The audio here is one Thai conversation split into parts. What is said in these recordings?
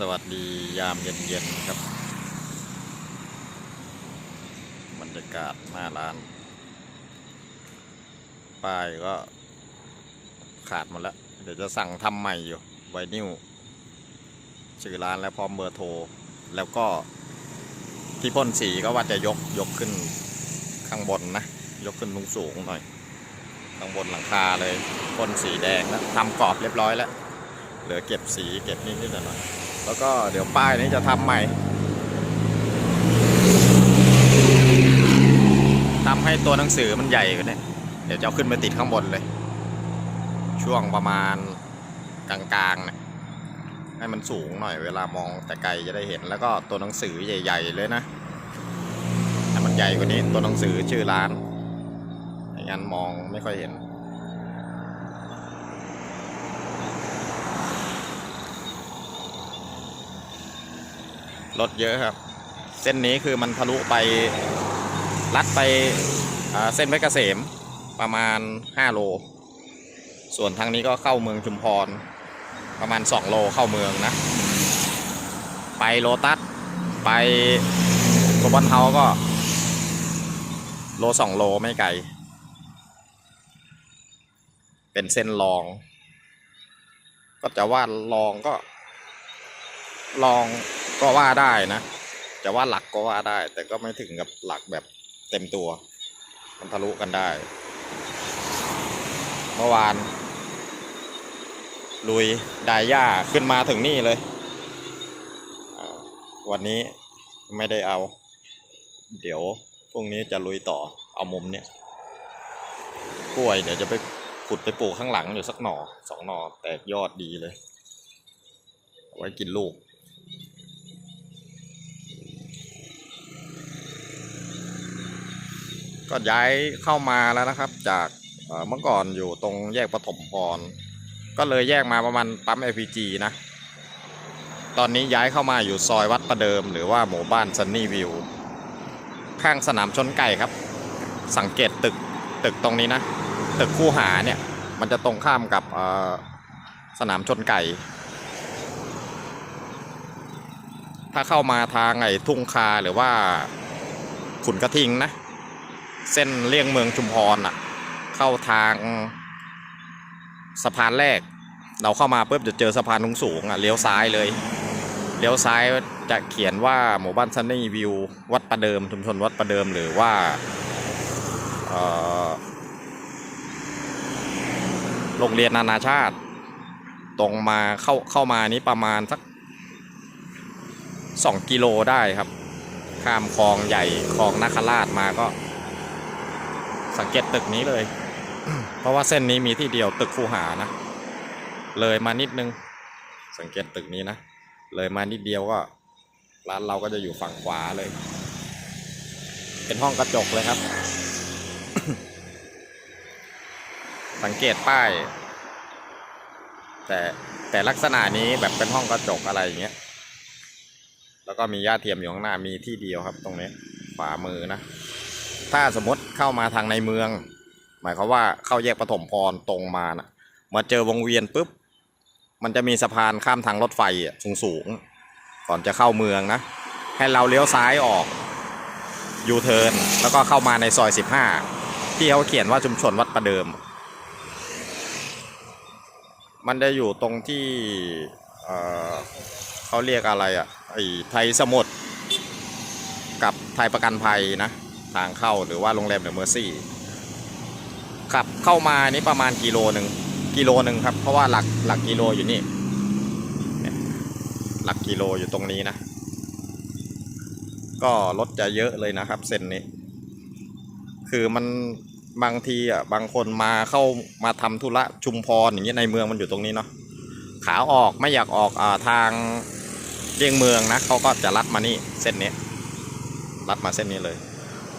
สวัสดียามเย็นๆครับ บรรยากาศหน้าร้าน ป้ายก็ขาดหมดแล้ว เดี๋ยวจะสั่งทำใหม่อยู่ไวนิวชื่อร้านและพร้อมเบอร์โทร แล้วก็ที่พ่นสีก็ว่าจะยกยกขึ้นข้างบนนะ ยกขึ้นสูงสูงๆหน่อย ข้างบนหลังคาเลยพ่นสีแดงแล้วทำกรอบเรียบร้อยแล้วเหลือเก็บสีเก็บนิดนิดหน่อย แล้วก็เดี๋ยวป้ายนี้จะทำใหม่ทำให้ตัวหนังสือมันใหญ่กว่านี้เดี๋ยวจะเอาขึ้นไปติดข้างบนเลย ช่วงประมาณกลางๆเนี่ยให้มันสูงหน่อยเวลามองแต่ไกลจะได้เห็นแล้วก็ตัวหนังสือใหญ่ ๆ เลยนะให้มันใหญ่กว่านี้ตัวหนังสือชื่อร้านไม่งั้นมองไม่ค่อยเห็น รถเยอะครับ เส้นนี้คือมันทะลุไปลัดไปเส้นเพชรเกษมประมาณ 5 โล ส่วนทางนี้ก็เข้าเมืองชุมพร ประมาณ 2 โลเข้าเมืองนะ ไปโลตัส ไปกบอลเฮาก็ โล 2 โลไม่ไกล เป็นเส้นรอง ก็จะว่าลองก็ลอง ก็ว่าได้นะจะว่าหลักก็ว่าได้ แต่ก็ไม่ถึงกับหลักแบบเต็มตัว มันทะลุกันได้ เมื่อวาน ลุยไดาย่าขึ้นมาถึงนี่เลย วันนี้ไม่ได้เอา เดี๋ยวพรุ่งนี้จะลุยต่อเอามุมเนี้ยกล้วยเดี๋ยวจะไปขุดไปปลูกข้างหลังอยู่สักหน่อสองหน่อแตกยอดดีเลย ไว้กินลูก ก็ย้ายเข้ามาแล้วนะครับ จากเมื่อก่อนอยู่ตรงแยกปฐมพร ก็เลยแยกมาประมาณปั๊ม LPG นะ ตอนนี้ย้ายเข้ามาอยู่ซอยวัดประเดิม หรือว่าหมู่บ้านซันนี่วิว ข้างสนามชนไก่ครับ สังเกตตึกตึกตรงนี้นะ ตึกคู่หาเนี่ย มันจะตรงข้ามกับสนามชนไก่ ถ้าเข้ามาทางไอ้ทุ่งคาหรือว่าขุนกระทิงนะ เส้นเลี่ยงเมืองชุมพรอะ เข้าทางสะพานแรก เราเข้ามาปุ๊บจะเจอสะพานสูงๆอะเลี้ยวซ้ายเลยเลี้ยวซ้ายจะเขียนว่าหมู่บ้านซันนี่วิววัดประเดิมชุมชนวัดประเดิมหรือว่าโรงเรียนนานาชาติ ตรงมาเข้าเข้ามานี้ประมาณสักสองกิโลได้ครับ ข้ามคลองใหญ่คลองนาคราชมาก็ สังเกตตึกนี้เลย เพราะว่าเส้นนี้มีที่เดียวตึกคูหานะ เลยมานิดนึง สังเกตตึกนี้นะ เลยมานิดเดียวก็ ร้านเราก็จะอยู่ฝั่งขวาเลย เป็นห้องกระจกเลยครับ สังเกตป้าย แต่แต่ลักษณะนี้แบบเป็นห้องกระจกอะไรอย่างเงี้ย แล้วก็มีหญ้าเทียมอยู่ข้างหน้ามีที่เดียวครับ ตรงนี้ขวามือนะ ถ้าสมมติเข้ามาทางในเมือง หมายความว่าเข้าแยกปฐมพรตรงมานะมาเจอวงเวียนปุ๊บ มันจะมีสะพานข้ามทางรถไฟสูงสูงๆก่อนจะเข้าเมืองนะ ให้เราเลี้ยวซ้ายออกยูเทิร์นแล้วก็เข้ามาในซอย 15 ที่เขาเขียนว่าชุมชนวัดประเดิม มันจะอยู่ตรงที่เเขาเรียกอะไรอะ่ะไอ้ไทยสมุทรกับไทยประกันภัยนะ ทางเข้าหรือว่าโรงแรมเดอะเมอร์ซี่ขับเข้ามานี่ประมาณกิโลหนึ่งกิโลหนึ่งครับ เพราะว่าหลักหลักกิโลอยู่นี่หลักกิโลอยู่ตรงนี้นะ ก็รถจะเยอะเลยนะครับ เส้นนี้ คือมันบางทีอะบางคนมาเข้ามาทำธุระชุมพรอย่างเงี้ยในเมืองมันอยู่ตรงนี้เนาะขาออกไม่อยากออกอ่าทางเลี่ยงเมืองนะเขาก็จะลัดมานี่เส้นนี้ลัดมาเส้นนี้เลย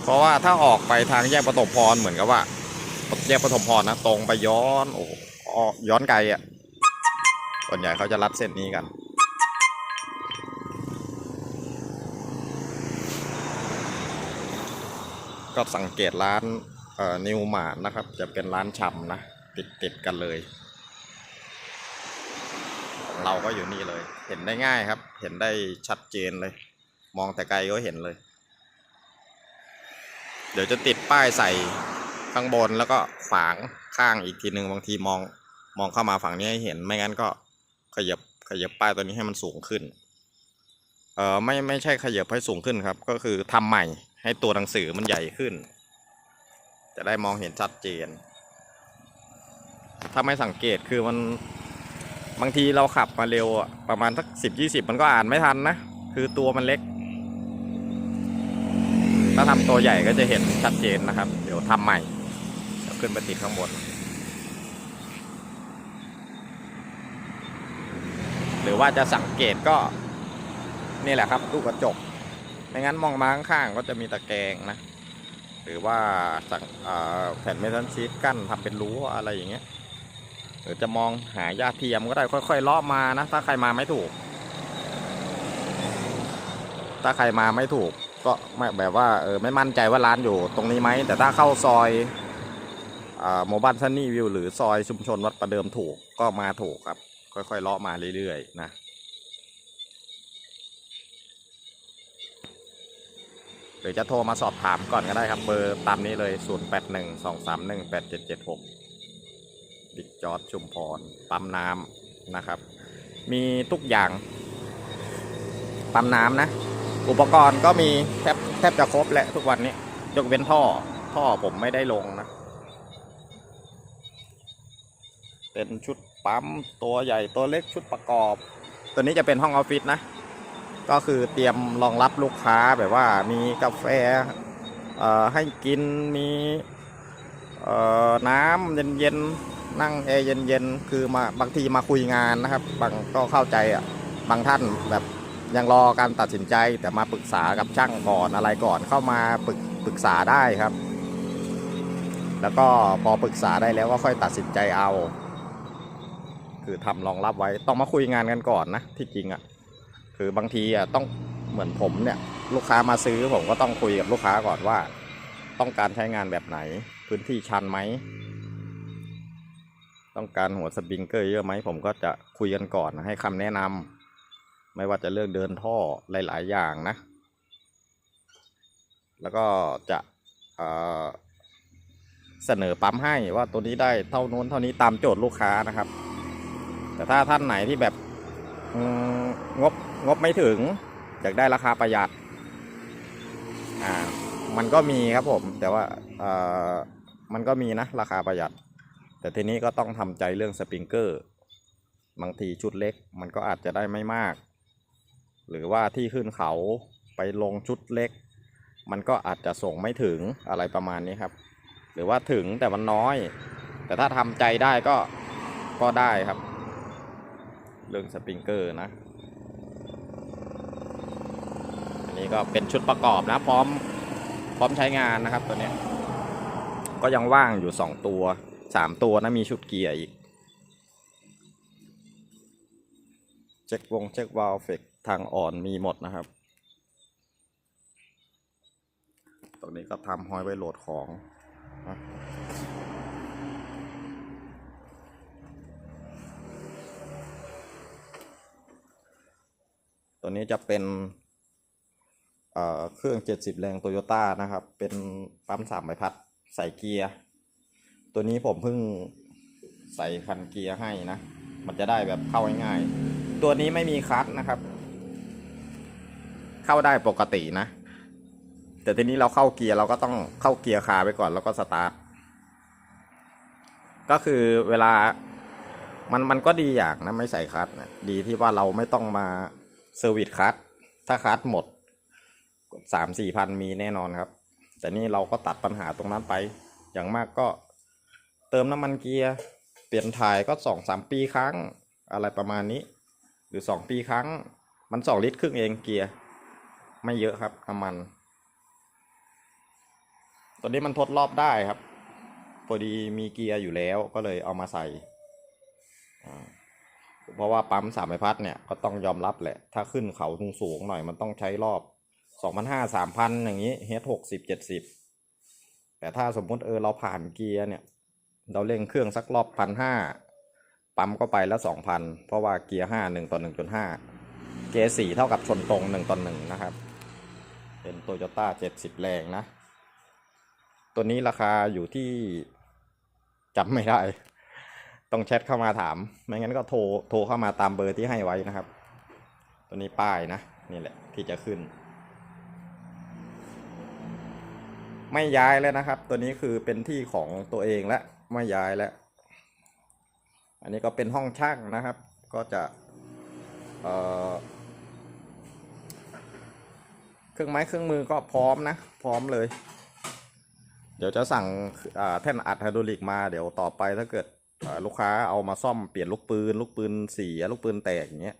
เพราะว่าถ้าออกไปทางแยกปฐมพรเหมือนกับว่า แยกปฐมพรนะตรงไปย้อนโอ้อกย้อนไกลอะส่วนใหญ่เขาจะลัดเส้นนี้กันก็สังเกตร้านเอ่อนิวมาร์นะครับ จะเป็นร้านชำนะ ติดติดกันเลย เราก็อยู่นี่เลย เห็นได้ง่ายครับ เห็นได้ชัดเจนเลย มองแต่ไกลก็เห็นเลย เดี๋ยวจะติดป้ายใส่ข้างบนแล้วก็ฝางข้างอีกทีหนึ่งบางทีมองมองเข้ามาฝั่งนี้ให้เห็นไม่งั้นก็ขยับขยับป้ายตัวนี้ให้มันสูงขึ้น เอ่อไม่ไม่ใช่ขยับให้สูงขึ้นครับ ก็คือทำใหม่ให้ตัวหนังสือมันใหญ่ขึ้น จะได้มองเห็นชัดเจน ถ้าไม่สังเกตคือมันบางทีเราขับมาเร็วประมาณสักสิบยี่สิบมันก็อ่านไม่ทันนะ คือตัวมันเล็ก ถ้าทำตัวใหญ่ก็จะเห็นชัดเจนนะครับ เดี๋ยวทำใหม่เดี๋ยวขึ้นไปติดข้างบน หรือว่าจะสังเกตก็นี่แหละครับตู้กระจกไม่งั้นมองมาข้างๆก็จะมีตะแกรงนะ หรือว่าสังแผ่นเมทัลชีตกั้นทำเป็นรั้วอะไรอย่างเงี้ยหรือจะมองหาญาเทียมก็ได้ค่อยๆเลาะมานะ ถ้าใครมาไม่ถูก ถ้าใครมาไม่ถูก ก็ไม่แบบว่าเออไม่มั่นใจว่าร้านอยู่ตรงนี้ไหม แต่ถ้าเข้าซอยหมู่บ้านซันนี่วิวหรือซอยชุมชนวัดประเดิมถูกก็มาถูกครับ ค่อยๆเลาะมาเรื่อยๆนะหรือจะโทรมาสอบถามก่อนก็ได้ครับ เบอร์ตามนี้เลย 0 8 1 2 3 1 8 7 7 6 บิ๊กจอร์ดชุมพรปั๊มน้ำนะครับ มีทุกอย่างปั๊มน้ำนะ อุปกรณ์ก็มีแทบแทบจะครบแหละทุกวันนี้ยกเว้นท่อ ท่อผมไม่ได้ลงนะ เป็นชุดปั๊มตัวใหญ่ตัวเล็กชุดประกอบ ตัวนี้จะเป็นห้องออฟฟิศนะ ก็คือเตรียมรองรับลูกค้าแบบว่ามีกาแฟให้กินมีน้ำเย็นๆนั่งแอร์เย็นๆคือมาบางทีมาคุยงานนะครับ บางก็เข้าใจอะบางท่านแบบ ยังรอการตัดสินใจแต่มาปรึกษากับช่างก่อนอะไรก่อนเข้ามาปรึกปรึกษาได้ครับ แล้วก็พอปรึกษาได้แล้วก็ค่อยตัดสินใจเอา คือทำรองรับไว้ต้องมาคุยงานกันก่อนนะที่จริงอะคือบางทีอะต้องเหมือนผมเนี่ยลูกค้ามาซื้อผมก็ต้องคุยกับลูกค้าก่อนว่า ต้องการใช้งานแบบไหน พื้นที่ชันไหมต้องการหัวสปริงเกอร์เยอะไหมผมก็จะคุยกันก่อนให้คำแนะนำ ไม่ว่าจะเรื่องเดินท่อหลาย ๆ อย่างนะ แล้วก็จะเเสนอปั๊มให้ว่าตัวนี้ได้เท่านู้นเท่านี้ตามโจทย์ลูกค้านะครับ แต่ถ้าท่านไหนที่แบบงบงบไม่ถึง อยากได้ราคาประหยัดอ่ามันก็มีครับผม แต่ว่าเอ่อมันก็มีนะราคาประหยัด แต่ทีนี้ก็ต้องทำใจเรื่องสปริงเกอร์ บางทีชุดเล็ก มันก็อาจจะได้ไม่มาก หรือว่าที่ขึ้นเขาไปลงชุดเล็ก มันก็อาจจะส่งไม่ถึงอะไรประมาณนี้ครับ หรือว่าถึงแต่มันน้อย แต่ถ้าทำใจได้ก็ก็ได้ครับ เรื่องสปริงเกอร์นะ อันนี้ก็เป็นชุดประกอบนะ พร้อมพร้อมใช้งานนะครับตัวนี้ก็ยังว่างอยู่สองตัวสามตัวนะมีชุดเกียร์อีก เช็ควงเช็ควาลวเฟก ทางอ่อนมีหมดนะครับ ตรงนี้ก็ทำห้อยไว้โหลดของนะตัวนี้จะเป็นเเครื่อง 70 แรงโตโยต้านะครับ เป็นปั๊มสามใบพัดใส่เกียร์ ตัวนี้ผมเพิ่งใส่คันเกียร์ให้นะ มันจะได้แบบเข้าง่ายๆ ตัวนี้ไม่มีคลัตช์นะครับ เข้าได้ปกตินะ แต่ทีนี้เราเข้าเกียร์เราก็ต้องเข้าเกียร์คาไปก่อนแล้วก็สตาร์ทก็คือเวลามันมันก็ดีอย่างนะไม่ใส่คลัตช์นะดีที่ว่าเราไม่ต้องมาเซอร์วิสคลัตช์ถ้าคลัตช์หมดสามสี่พันมีแน่นอนครับ แต่นี่เราก็ตัดปัญหาตรงนั้นไป อย่างมากก็เติมน้ำมันเกียร์ เปลี่ยนถ่ายก็สองสามปีครั้งอะไรประมาณนี้ หรือสองปีครั้ง มันสองลิตรครึ่งเองเกียร์ ไม่เยอะครับน้ำมัน ตัวนี้มันทดรอบได้ครับพอดีมีเกียร์อยู่แล้วก็เลยเอามาใส่ เพราะว่าปั๊มสามใบพัดเนี่ยก็ต้องยอมรับแหละ ถ้าขึ้นเขาสูงๆหน่อยมันต้องใช้รอบสองพันห้าสามพันอย่างนี้เฮดหกสิบเจ็ดสิบแต่ถ้าสมมติเออเราผ่านเกียร์เนี่ย เราเร่งเครื่องสักรอบพันห้าปั๊มก็ไปแล้วสองพันเพราะว่าเกียร์ห้าหนึ่งต่อหนึ่งจุดห้าเกียร์สี่เท่ากับชนตรงหนึ่งต่อหนึ่งนะครับ เป็นโตโยต้าเจ็ดสิบแรงนะ ตัวนี้ราคาอยู่ที่จำไม่ได้ ต้องแชทเข้ามาถาม ไม่งั้นก็โทรโทรเข้ามาตามเบอร์ที่ให้ไว้นะครับ ตัวนี้ป้ายนะ นี่แหละที่จะขึ้น ไม่ย้ายแล้วนะครับ ตัวนี้คือเป็นที่ของตัวเองแล้วไม่ย้ายแล้ว อันนี้ก็เป็นห้องช่างนะครับ ก็จะเอ่อ เครื่องไม้เครื่องมือก็พร้อมนะ พร้อมเลย เดี๋ยวจะสั่งแท่นอัดไฮดรอลิกมาเดี๋ยวต่อไปถ้าเกิดลูกค้าเอามาซ่อมเปลี่ยนลูกปืน ลูกปืนเสียลูกปืนแตกอย่างเงี้ย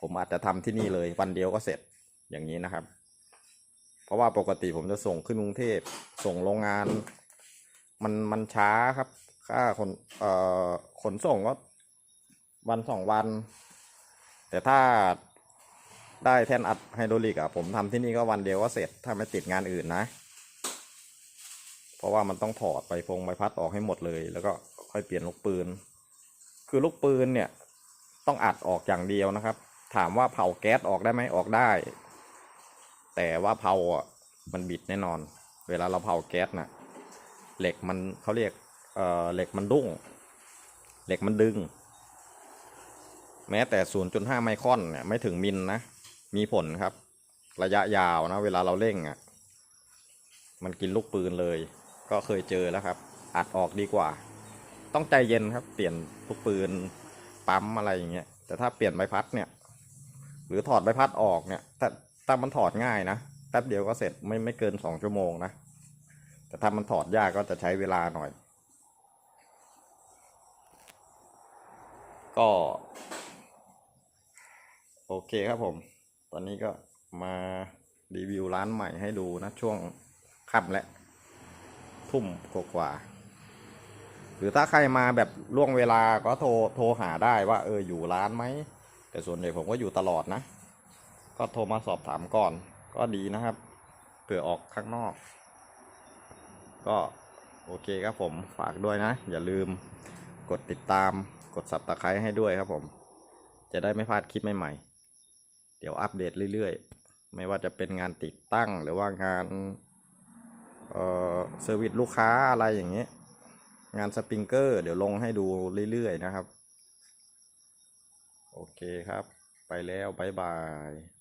ผมอาจจะทำที่นี่เลยวันเดียวก็เสร็จอย่างนี้นะครับ เพราะว่าปกติผมจะส่งขึ้นกรุงเทพส่งโรงงาน มันมันช้าครับ ค่าขนเอ่อขนส่งก็วันสองวัน แต่ถ้า ได้แท่นอัดไฮดรอลิกอะผมทำที่นี่ก็วันเดียวก็เสร็จถ้าไม่ติดงานอื่นนะ เพราะว่ามันต้องถอดไปพงใบพัดออกให้หมดเลย แล้วก็ค่อยเปลี่ยนลูกปืน คือลูกปืนเนี่ย ต้องอัดออกอย่างเดียวนะครับ ถามว่าเผาแก๊สออกได้ไหมออกได้ แต่ว่าเผาอะมันบิดแน่นอน เวลาเราเผาแก๊สน่ะเหล็กมันเขาเรียกเอ่อเหล็กมันดุ้ง เหล็กมันดึง แม้แต่ 0.5 ไมครอนเนี่ยไม่ถึงมิลนะ มีผลครับ ระยะยาวนะ เวลาเราเร่งอะ มันกินลูกปืนเลย ก็เคยเจอแล้วครับ อัดออกดีกว่า ต้องใจเย็นครับ เปลี่ยนลูกปืนปั๊มอะไรอย่างเงี้ย แต่ถ้าเปลี่ยนใบพัดเนี่ย หรือถอดใบพัดออกเนี่ย ถ้าถ้ามันถอดง่ายนะแป๊บเดียวก็เสร็จไม่ไม่เกินสองชั่วโมงนะ แต่ถ้ามันถอดยากก็จะใช้เวลาหน่อย ก็ โอเคครับผม ตอนนี้ก็มารีวิวร้านใหม่ให้ดูนะ ช่วงค่ำและทุ่มกว่าๆหรือถ้าใครมาแบบล่วงเวลาก็โทรโทรหาได้ว่า เอออยู่ร้านไหม แต่ส่วนใหญ่ผมก็อยู่ตลอดนะ ก็โทรมาสอบถามก่อน ก็ดีนะครับเผื่อออกข้างนอก ก็โอเคครับผมฝากด้วยนะ อย่าลืมกดติดตามกดสับตะไคร้ให้ด้วยครับผม จะได้ไม่พลาดคลิปใหม่ๆ ดี๋ยวอัปเดตเรื่อยๆ ไม่ว่าจะเป็นงานติดตั้งหรือว่างานเอ่อเซอร์วิสลูกค้าอะไรอย่างเงี้ยงานสปริงเกอร์ เดี๋ยวลงให้ดูเรื่อยๆนะครับ โอเคครับ ไปแล้วบ๊ายบาย